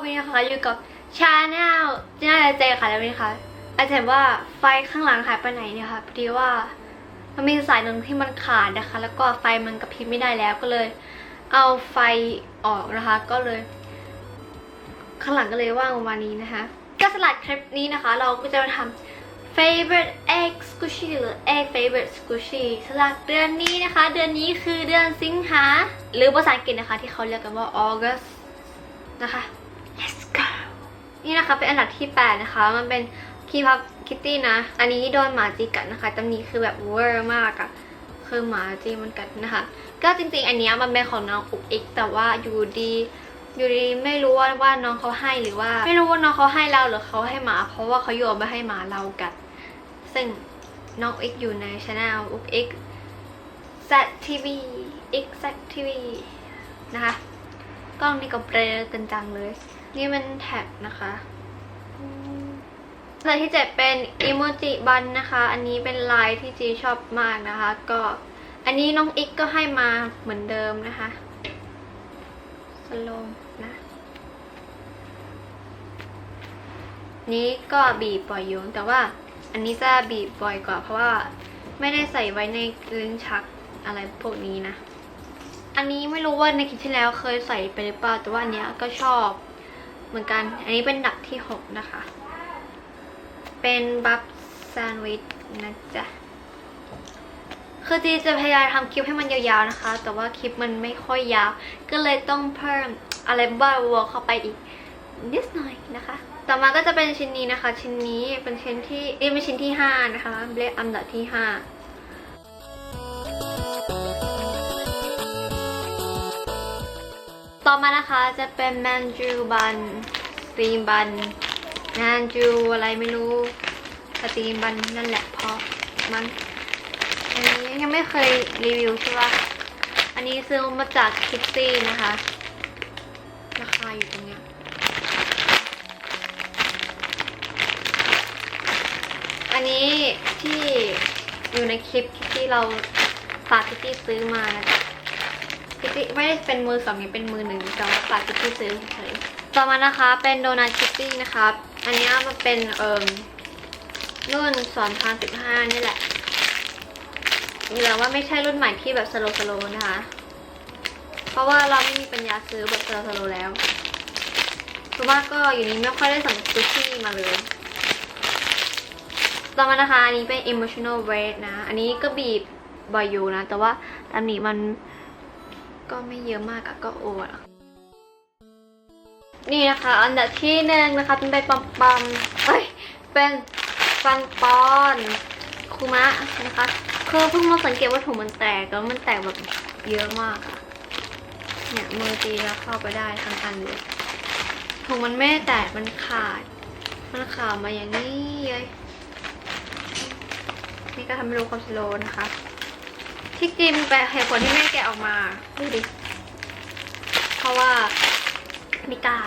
วันนี้นะคะอยู่กับชาแนลจีน่าเจค่ะแล้ววันนี้ค่ะอาจจะเห็นว่าไฟข้างหลังหายไปไหนเนี่ยค่ะพอดีว่ามันมีสายหนึ่งที่มันขาดนะคะ แล้วก็ไฟมันกระพริบไม่ได้แล้วก็เลย เอาไฟออกนะคะ ก็เลย ข้างหลังก็เลยว่างประมาณนี้นะคะ ก็สลัดคลิปนี้นะคะ เราก็จะมาทำ favorite egg squishy หรือ egg favorite squishy สลัดเดือนนี้นะคะ เดือนนี้คือเดือนสิงหาหรือภาษาอังกฤษนะคะ ที่เขาเรียกกันว่า August นะคะ นี่นะคะเป็นอันดับที่ 8 นะคะ มันเป็นคีพับคิตตี้นะ อันนี้โดนหมาจีกัดนะคะตำนี้คือแบบเวอร์มากอะคือหมาจีมันกัดนะคะ ก็จริงๆ อันนี้มันเป็นของน้องอุกอิกแต่ว่าอยู่ดีอยู่ดีไม่รู้ว่าว่าน้องเขาให้หรือว่า ไม่รู้ว่าน้องเขาให้เราหรือเขาให้หมา เพราะว่าเขาโยนไปให้หมาเรากัด ซึ่งน้องอุกอยู่ในช anel อุกอิก Z TV X Z TV นะคะกล้องนี่ก็เบลอกันจังเลย นี่มันแท็บนะคะลายที่เจ็ดเป็นอิโมจิบันนะคะ อันนี้เป็นลายที่จีชอบมากนะคะ ก็อันนี้น้องอิกก็ให้มาเหมือนเดิมนะคะสโลมนะ นี้ก็บีบบ่อยอยู่แต่ว่าอันนี้จะบีบบ่อยกว่าเพราะว่าไม่ได้ใส่ไว้ในลิ้นชักอะไรพวกนี้นะ อันนี้ไม่รู้ว่าในคลิปที่แล้วเคยใส่ไปหรือเปล่าแต่ว่าอันเนี้ยก็ชอบ เหมือนกัน อันนี้เป็นดับที่ 6 นะคะ เป็นบัฟแซนด์วิชนะจ๊ะ คือจีจะพยายามทำคลิปให้มันยาวๆนะคะ แต่ว่าคลิปมันไม่ค่อยยาว ก็เลยต้องเพิ่มอะไรบ้าๆเข้าไปอีกนิดหน่อยนะคะ ต่อมาก็จะเป็นชิ้นนี้นะคะ ชิ้นนี้เป็นชิ้นที่เอ้ยเป็นชิ้นที่ 5 นะคะเลขอันดับที่ 5 ต่อมานะคะจะเป็นแมนจูบันสตีมบันแมนจูอะไรไม่รู้สตีมบันนั่นแหละเพราะมันอันนี้ยังไม่เคยรีวิวใช่ปะอันนี้ซื้อมาจากคิตตี้นะคะ ราคาอยู่ตรงเนี้ยอันนี้ที่อยู่ในคลิปที่เราฝากคิตตี้ซื้อมานะ จ๊ะคิตตี้ไม่ได้เป็นมือสองนี่เป็นมือหนึ่งแต่ว่าฝากคิตตี้ซื้อเฉยต่อมานะคะเป็นโดนัทคิตตี้นะคะอันนี้มันเป็นเอ่มรุ่นสอนพันสิบห้านี่แหละแต่ว่าไม่ใช่รุ่นใหม่ที่แบบสโลสโลนะคะ เพราะว่าเราไม่มีปัญญาซื้อแบบสโลสโลแล้วส่วนมากก็อยู่นี้ไม่ค่อยได้สั่งซูชิมาเลย ต่อมานะคะอันนี้เป็น emotional weight นะ อันนี้ก็บีบบ่อยอยู่นะ แต่ว่าตามนี้มัน ก็ไม่เยอะมากอะก็โอวอะนี่นะคะ อันดับที่หนึ่งนะคะ เป็นใบปัมปัมเอ้ยเป็นฟันปอนคูมะนะคะคือเพิ่งมาสังเกตว่าถุงมันแตกแล้วมันแตกแบบเยอะมากอะเนี่ยมือตีแล้วเข้าไปได้ทั้งอันเลยถุงมันไม่แตกมันขาด มันขาดมาอย่างนี้เลยนี่ก็ทำให้รู้ความสโลว์นะคะ ที่จริงแปลเหตุผลที่ไม่แกะออกมาดูดิ เพราะว่าไม่กล้า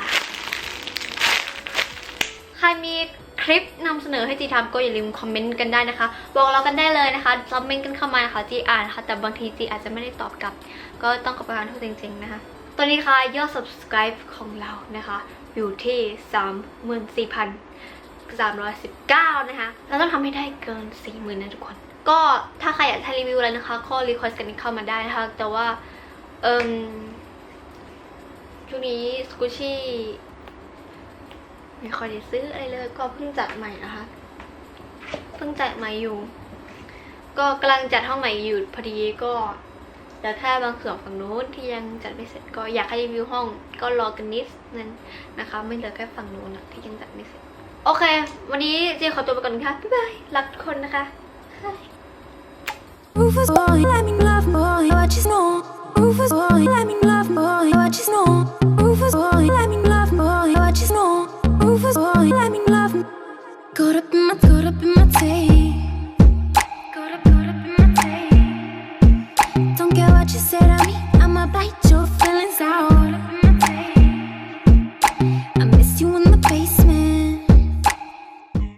ใครมีคลิปนำเสนอให้จีทำก็อย่าลืมคอมเมนต์กันได้นะคะ บอกเรากันได้เลยนะคะคอมเมนต์กันเข้ามานะคะจีอ่านนะคะแต่บางทีจีอาจจะไม่ได้ตอบกลับ ก็ต้องขอประทานโทษจริง ๆ นะคะ ตอนนี้ค่ะยอด subscribe ของเรานะคะ อยู่ที่ 34,319 นะคะ เราต้องทำให้ได้เกิน 40,000นะทุกคน ก็ถ้าใครอยากให้รีวิวอะไรนะคะก็รีควอสกันเข้ามาได้นะคะ แต่ว่าเอิมช่วงนี้สกูชี่ไม่ค่อยได้ซื้ออะไรเลย ก็เพิ่งจัดใหม่นะคะ เพิ่งจัดใหม่อยู่ ก็กำลังจัดห้องใหม่อยู่พอดีก็แต่แค่บางส่วนฝั่งนู้นที่ยังจัดไม่เสร็จก็อยากให้รีวิวห้องก็รอกันนิดนึงนะคะ ไม่เหลือแค่ฝั่งนู้นที่ยังจัดไม่เสร็จ โอเค วันนี้เจขอตัวไปก่อนค่ะบ๊ายบายรักทุกคนนะคะ Rufus boy, let me love boy, what you know. Rufus boy, let me love boy, what you know. Rufus boy, let me love boy, what you know. Rufus boy, let me love. Got up in my, got up in my tape. Got up, got up in my tape. Don't care what you said to me, I'ma bite.